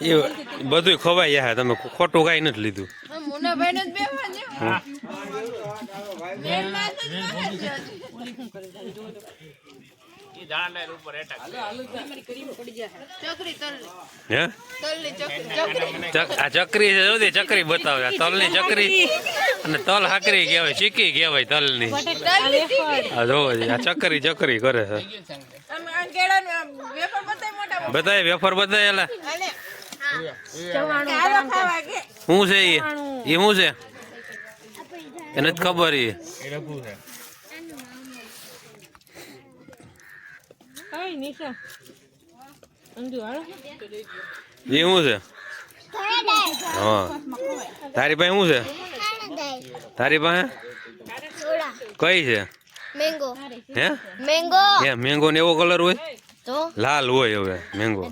એ બધું ખવાય યાર તમે ખોટું કાંઈ નથી લીધું. મુનાભાઈ ચકરી હે? આ ચકરી છે જોતી ચકરી બતાવે. આ તલની ચકરી અને તલ હાકરી કહેવાય ચીકી કહેવાય તલની. આ જોવો આ ચકરી ચકરી કરે છે. તમે આ કેળાનું આ વેફર બતાય મોટા મોટા. બતાય વેફર બતાય એલા. શું છે એ એ શું છે? એને જ ખબર એ કાંઈ નિશા અંજુ હાલો. છે? હા. તારી પાસે શું છે? તારી પાસે? કઈ છે? મેંગો. હે? મેંગો. હે મેંગો ને એવો કલર હોય? તો? લાલ હોય હવે મેંગો.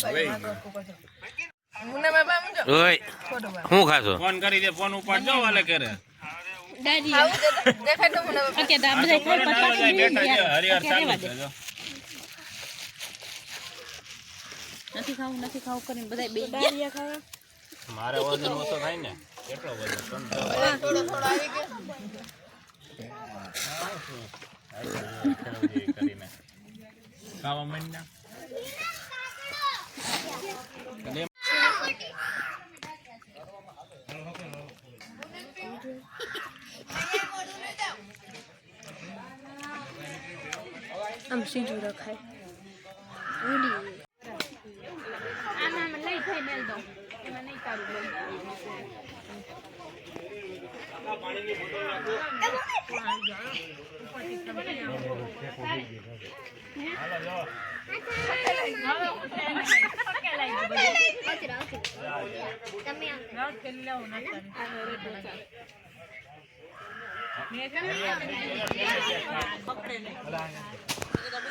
જો ઓય હું ખાશો? ફોન કરી દે ફોન ઉપાડજો વાલે કરે ખાવું છે તો દેખાય તો મુનાભાઈ કે આ બધા ખાઈ બેઠા છે હરિહર ચાલુ નથી ખાવું નથી ખાવું કરીને બધા બે દાળિયા ખાવા? મારે વજન ઓછો થાય ને. કેટલો વજન? થોડો થોડો આવી ગયો. ખાવા માંડ્યા? આમ સીધું રખાય કોટનો કઢાઈ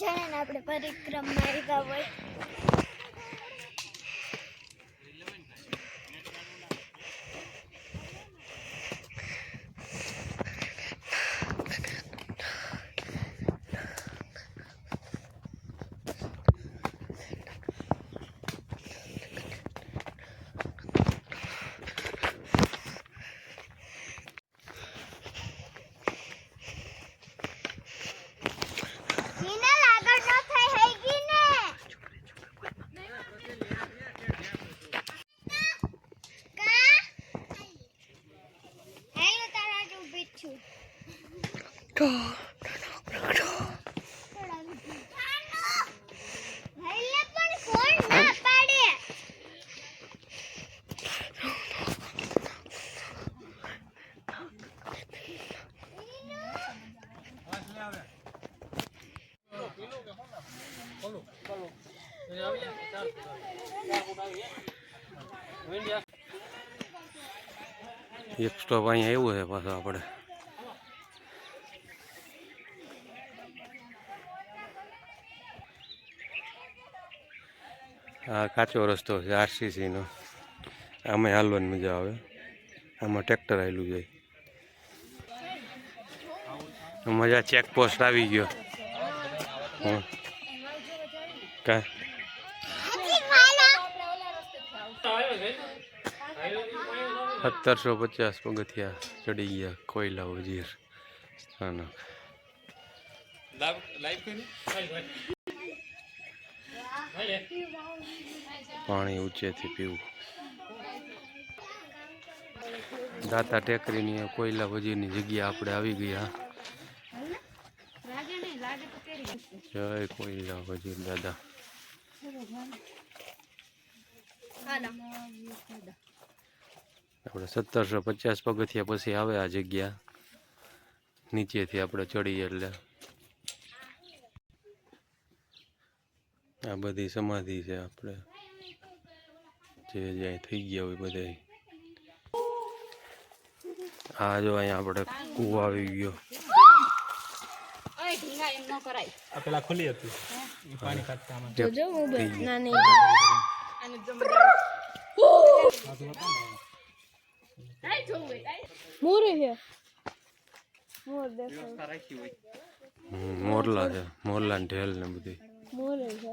જાણે આપણે પરિક્રમ મારી હોય હિના લાગડ ન થાય હેગી ને કા હેલો તારા જ ઊભી જ છું હેલે પણ કોણ ના પાડે એક સ્ટોપ અહીંયા એવું છે પાછું આપણે. આ કાચો રસ્તો છે આરસીસીનો આમાં હાલવાની મજા આવે. આમાં ટ્રેક્ટર આવેલું છે. મજા ચેકપોસ્ટ આવી ગયો. કા? સત્તરસો પચાસ પગથિયા ચડી ગયા કોયલા વજીર સ્થાનક પાણી ઊંચેથી પીવું. દાતા ટેકરીની કોયલા ભજીની જગ્યા આપણે આવી ગયા. જય કોયલા ભજી દાદા. આપણે સત્તરસો પચાસ પગથિયા પછી આવે આ જગ્યા. નીચેથી આપણે ચડીએ એટલે. આ બધી સમાધિ છે આપણે. જે જ્યાં થઈ ગયા હોય બધા આ જો અહીંયા આપણે કૂવો આવી ગયો. ઓય ઢીંગા એમ ન કરાય આ પેલા ખુલ્લી હતી. ઈ પાણી કાઢતા આમાં. થઈ ગયું. અને જમવા કાઈ જોવું હોય કાઈ મોરે છે. મોર દેખાય. હમ, મોરલા છે મોરલા ને ઢેલ ને બધી. મોરે છે.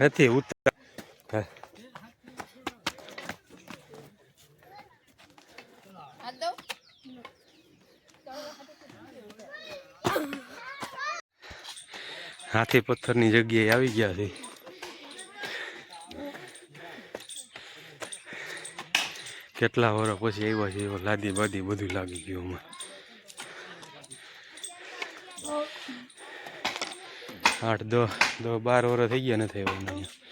નથી, ઉતર. હાથી પથ્થરની જગ્યાએ આવી ગયા છે. કેટલા વર્ષ પછી આવ્યા છે, એવો લાદી બાદી બધું લાગી ગયું અમારે. આઠ, દો દો, બાર વર્ષ થઈ ગયા નથી એવું અહીંયા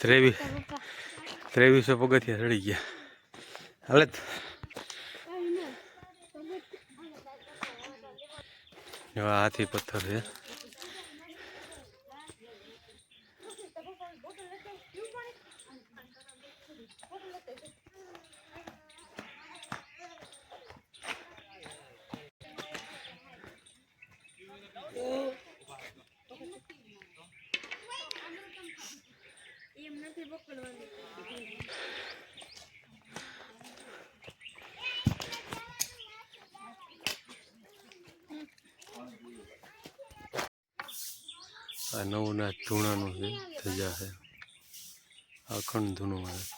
ત્રેવીસ, ત્રેવીસો પગથિયા ચડી ગયા. હાલે. હાથી પથ્થર છે. આ નવું ના ધૂણાનું છે ધજા છે અખંડ ધૂણું આવે.